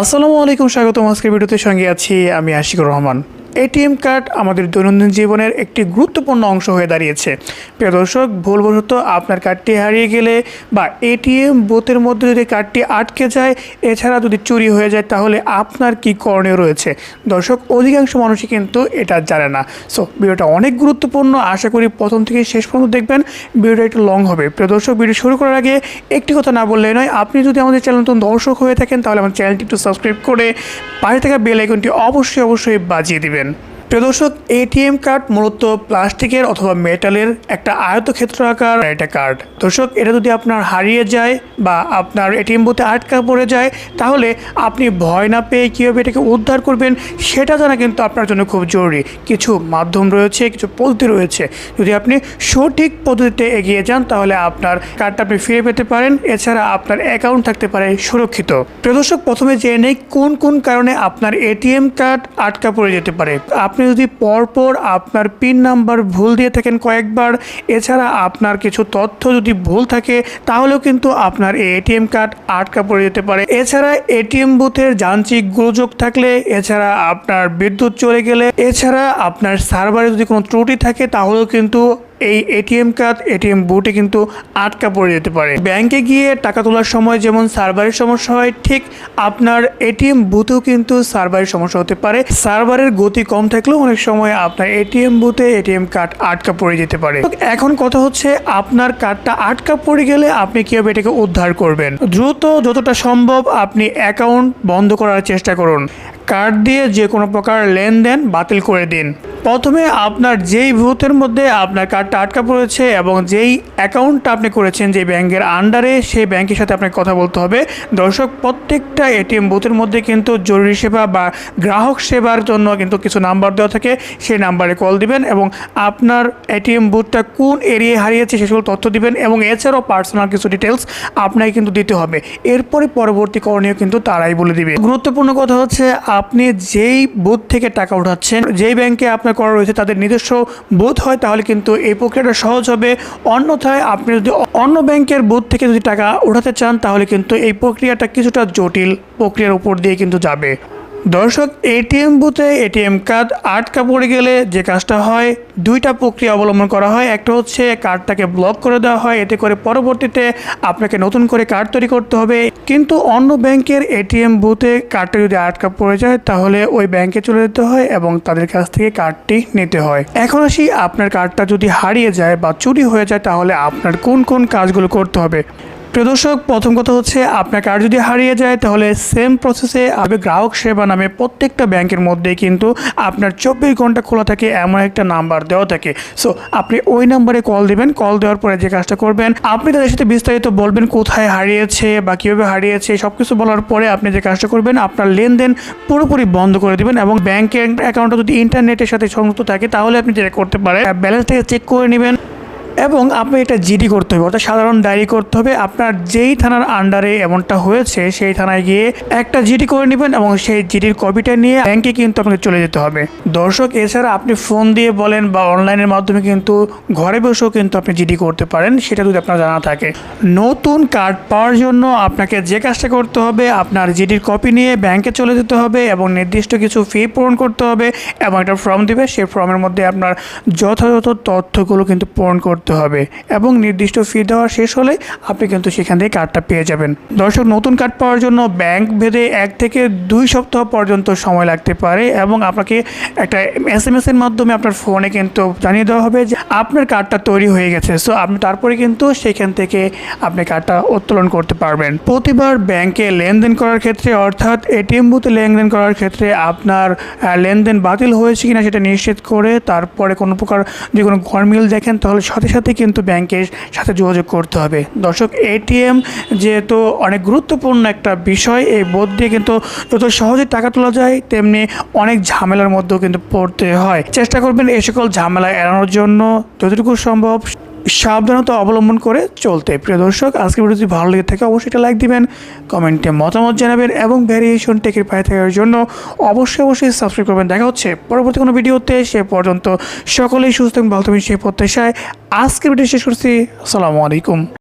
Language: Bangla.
আসসালামু আলাইকুম স্বাগতম আজকের ভিডিওতে। সঙ্গে আছি আমি আশিকুর রহমান। এটিএম কার্ড আমাদের দৈনন্দিন জীবনের একটি গুরুত্বপূর্ণ অংশ হয়ে দাঁড়িয়েছে। প্রিয় দর্শক, ভুলবশত আপনার কার্ডটি হারিয়ে গেলে বা এটিএম বুথের মধ্যে যদি কার্ডটি আটকে যায়, এছাড়া যদি চুরি হয়ে যায়, তাহলে আপনার কি করণীয় রয়েছে? দর্শক, অধিকাংশ মানুষই কিন্তু এটা জানে না। সো ভিডিওটা অনেক গুরুত্বপূর্ণ। আশা করি প্রথম থেকে শেষ পর্যন্ত দেখবেন। ভিডিওটা একটু লং হবে। প্রিয় দর্শক, ভিডিও শুরু করার আগে একটি কথা না বললে নয়, আপনি যদি আমাদের চ্যানেল নতুন দর্শক হয়ে থাকেন, তাহলে আমার চ্যানেলটি একটু সাবস্ক্রাইব করে পাশে থাকা বেল আইকনটি অবশ্যই অবশ্যই বাজিয়ে দিবেন। again প্রিয় দর্শক এটিএম কার্ড মূলত প্লাস্টিকের অথবা মেটালের একটা আয়তক্ষেত্র আকার একটা কার্ড দর্শক, এটা যদি আপনার হারিয়ে যায় বা আপনার এটিএম বুথে আটকা পড়ে যায়, তাহলে আপনি ভয় না পেয়ে কীভাবে এটাকে উদ্ধার করবেন, সেটা জানা কিন্তু আপনার জন্য খুব জরুরি। কিছু মাধ্যম রয়েছে, কিছু পদ্ধতি রয়েছে। যদি আপনি সঠিক পদ্ধতিতে এগিয়ে যান, তাহলে আপনার কার্ডটা আপনি ফিরে পেতে পারেন। এছাড়া আপনার অ্যাকাউন্ট থাকতে পারে সুরক্ষিত। প্রিয় দর্শক, প্রথমে জেনে নেই কোন কোন কারণে আপনার এটিএম কার্ড আটকা পড়ে যেতে পারে। আপনি যদি পরপর আপনার পিন নাম্বার ভুল দিয়ে থাকেন কয়েকবার, এছাড়া আপনার কিছু তথ্য যদি ভুল থাকে, তাহলেও কিন্তু আপনার এই এটিএম কার্ড আটকা পড়ে যেতে পারে। এছাড়া এটিএম বুথের যান্ত্রিক গোলযোগ থাকলে, এছাড়া আপনার বিদ্যুৎ চলে গেলে, এছাড়া আপনার সার্ভারে যদি কোনো ত্রুটি থাকে, তাহলেও কিন্তু এই এটিএম কার্ড, এটিএম বুটে কিন্তু আটকা পড়ে যেতে পারে। ব্যাংকে গিয়ে টাকা তোলার সময় যেমন সার্ভারের সমস্যা হয়, ঠিক আপনার এটিএম বুথেও কিন্তু সার্ভারের সমস্যা হতে পারে। সার্ভারের গতি কম থাকলেও অনেক সময় আপনার এটিএম বুথে এটিএম কার্ড আটকা পড়ে যেতে পারে। এখন কথা হচ্ছে আপনার কার্ডটা আটকা পড়ে গেলে আপনি কীভাবে এটাকে উদ্ধার করবেন? দ্রুত যতটা সম্ভব আপনি অ্যাকাউন্ট বন্ধ করার চেষ্টা করুন। কার্ড দিয়ে যে কোনো প্রকার লেনদেন বাতিল করে দিন। প্রথমে আপনার যেই ভূতের মধ্যে আপনার কার্ডটা আটকা পড়েছে এবং যেই অ্যাকাউন্টটা আপনি করেছেন যে ব্যাংকের আন্ডারে, সেই ব্যাংকের সাথে আপনাকে কথা বলতে হবে। দর্শক, প্রত্যেকটা এটিএম বুথের মধ্যে কিন্তু জরুরি সেবা বা গ্রাহক সেবার জন্য কিন্তু কিছু নাম্বার দেওয়া থাকে। সেই নাম্বারে কল দিবেন এবং আপনার এটিএম বুথটা কোন এরিয়ায় হারিয়েছে সেসব তথ্য দিবেন এবং এছাড়াও পার্সোনাল কিছু ডিটেলস আপনাকে কিন্তু দিতে হবে। এরপরে পরবর্তী করণীয় কিন্তু তারাই বলে দিবে। গুরুত্বপূর্ণ কথা হচ্ছে আপনি যেই বুথ থেকে টাকা উঠাচ্ছেন, যেই ব্যাংকে আপনার করা রয়েছে তাদের নিজস্ব বুথ হয়, তাহলে কিন্তু এই প্রক্রিয়াটা সহজ হবে। অন্যথায় আপনি যদি অন্য ব্যাংকের বুথ থেকে যদি টাকা উঠাতে চান, তাহলে কিন্তু এই প্রক্রিয়াটা কিছুটা জটিল প্রক্রিয়ার উপর দিয়ে কিন্তু যাবে। দর্শক এটিএম বুথে এটিএম কার্ড আটকা পড়ে গেলে যে কাজটা হয়, দুইটা প্রক্রিয়া অবলম্বন করা হয়। একটা হচ্ছে কার্ডটাকে ব্লক করে দেওয়া হয়, এতে করে পরবর্তীতে আপনাকে নতুন করে কার্ড তৈরি করতে হবে। কিন্তু অন্য ব্যাংকের এটিএম বুথে কার্ডটা যদি আটকা পড়ে যায়, তাহলে ওই ব্যাংকে চলে যেতে হয় এবং তাদের কাছ থেকে কার্ডটি নিতে হয়। এখন আসি, আপনার কার্ডটা যদি হারিয়ে যায় বা চুরি হয়ে যায়, তাহলে আপনার কোন কোন কাজগুলো করতে হবে? প্রিয় দর্শক, প্রথম কথা হচ্ছে আপনার কার্ড যদি হারিয়ে যায়, তাহলে সেম প্রসেসে আপনি গ্রাহক সেবা নামে প্রত্যেকটা ব্যাংকের মধ্যে কিন্তু আপনার চব্বিশ ঘণ্টা খোলা থাকে এমন একটা নাম্বার দেওয়া থাকে। সো আপনি ওই নাম্বারে কল দেবেন। কল দেওয়ার পরে যে কাজটা করবেন, আপনি তাদের সাথে বিস্তারিত বলবেন কোথায় হারিয়েছে বা কীভাবে হারিয়েছে সব কিছু বলার পরে আপনি যে কাজটা করবেন, আপনার লেনদেন পুরোপুরি বন্ধ করে দেবেন এবং ব্যাংকের অ্যাকাউন্টটা যদি ইন্টারনেটের সাথে সংযুক্ত থাকে, তাহলে আপনি যেটা করতে পারেন ব্যালেন্সটাকে চেক করে নেবেন। এবং আপনি এটা জিডি করতে হবে, অর্থাৎ সাধারণ ডায়েরি করতে হবে। আপনার যেই থানার আন্ডারে এমনটা হয়েছে, সেই থানায় গিয়ে একটা জিডি করে নেবেন এবং সেই জিডির কপিটা নিয়ে ব্যাংকে কিন্তু আপনাকে চলে যেতে হবে। দর্শক, এছাড়া আপনি ফোন দিয়ে বলেন বা অনলাইনের মাধ্যমে কিন্তু ঘরে বসেও কিন্তু আপনি জিডি করতে পারেন, সেটা যদি আপনার জানা থাকে। নতুন কার্ড পাওয়ার জন্য আপনাকে যে কাজটা করতে হবে, আপনার জিডির কপি নিয়ে ব্যাংকে চলে যেতে হবে এবং নির্দিষ্ট কিছু ফি পূরণ করতে হবে এবং একটা ফর্ম দিবে, সেই ফর্মের মধ্যে আপনার যথাযথ তথ্যগুলো কিন্তু পূরণ করতে হবে এবং নির্দিষ্ট ফি দেওয়া শেষ হলে আপনি কিন্তু সেখান থেকে কার্ডটা পেয়ে যাবেন। দর্শক, নতুন কার্ড পাওয়ার জন্য ব্যাংক ভেদে এক থেকে দুই সপ্তাহ পর্যন্ত সময় লাগতে পারে এবং আপনাকে একটা এস এম এস এর মাধ্যমে আপনার ফোনে কিন্তু জানিয়ে দেওয়া হবে যে আপনার কার্ডটা তৈরি হয়ে গেছে। সো আপনি তারপরে কিন্তু সেখান থেকে আপনি কার্ডটা উত্তোলন করতে পারবেন। প্রতিবার ব্যাংকে লেনদেন করার ক্ষেত্রে অর্থাৎ এটিএম বুথে লেনদেন করার ক্ষেত্রে আপনার লেনদেন বাতিল হয়েছে কিনা সেটা নিশ্চিত করে তারপরে কোনো প্রকার যে কোনো গরমিল দেখেন, তাহলে সাথে সাথে কিন্তু ব্যাংকের সাথে যোগাযোগ করতে হবে। দর্শক এটিএম যেহেতু অনেক গুরুত্বপূর্ণ একটা বিষয়, এই বোধ দিয়ে কিন্তু যত সহজে টাকা তোলা যায়, তেমনি অনেক ঝামেলার মধ্যেও কিন্তু পড়তে হয়। চেষ্টা করবেন এই সকল ঝামেলা এড়ানোর জন্য। যতটুকু সম্ভব সাবধানতা অবলম্বন করে চলতে। প্রিয় দর্শক আজকে ভিডিও যদি ভালো লেগে থাকে, অবশ্যই এটা লাইক দিবেন, কমেন্টে মতামত জানাবেন এবং ভ্যারিয়েশন টেকের পায়ে থাকার জন্য অবশ্যই অবশ্যই সাবস্ক্রাইব করবেন। দেখা হচ্ছে পরবর্তী কোনো ভিডিওতে, সে পর্যন্ত সকলেই সুস্থ এবং ভালো থাকবেন সেই প্রত্যাশায় আজকের ভিডিও শেষ করছি। আসসালামু আলাইকুম।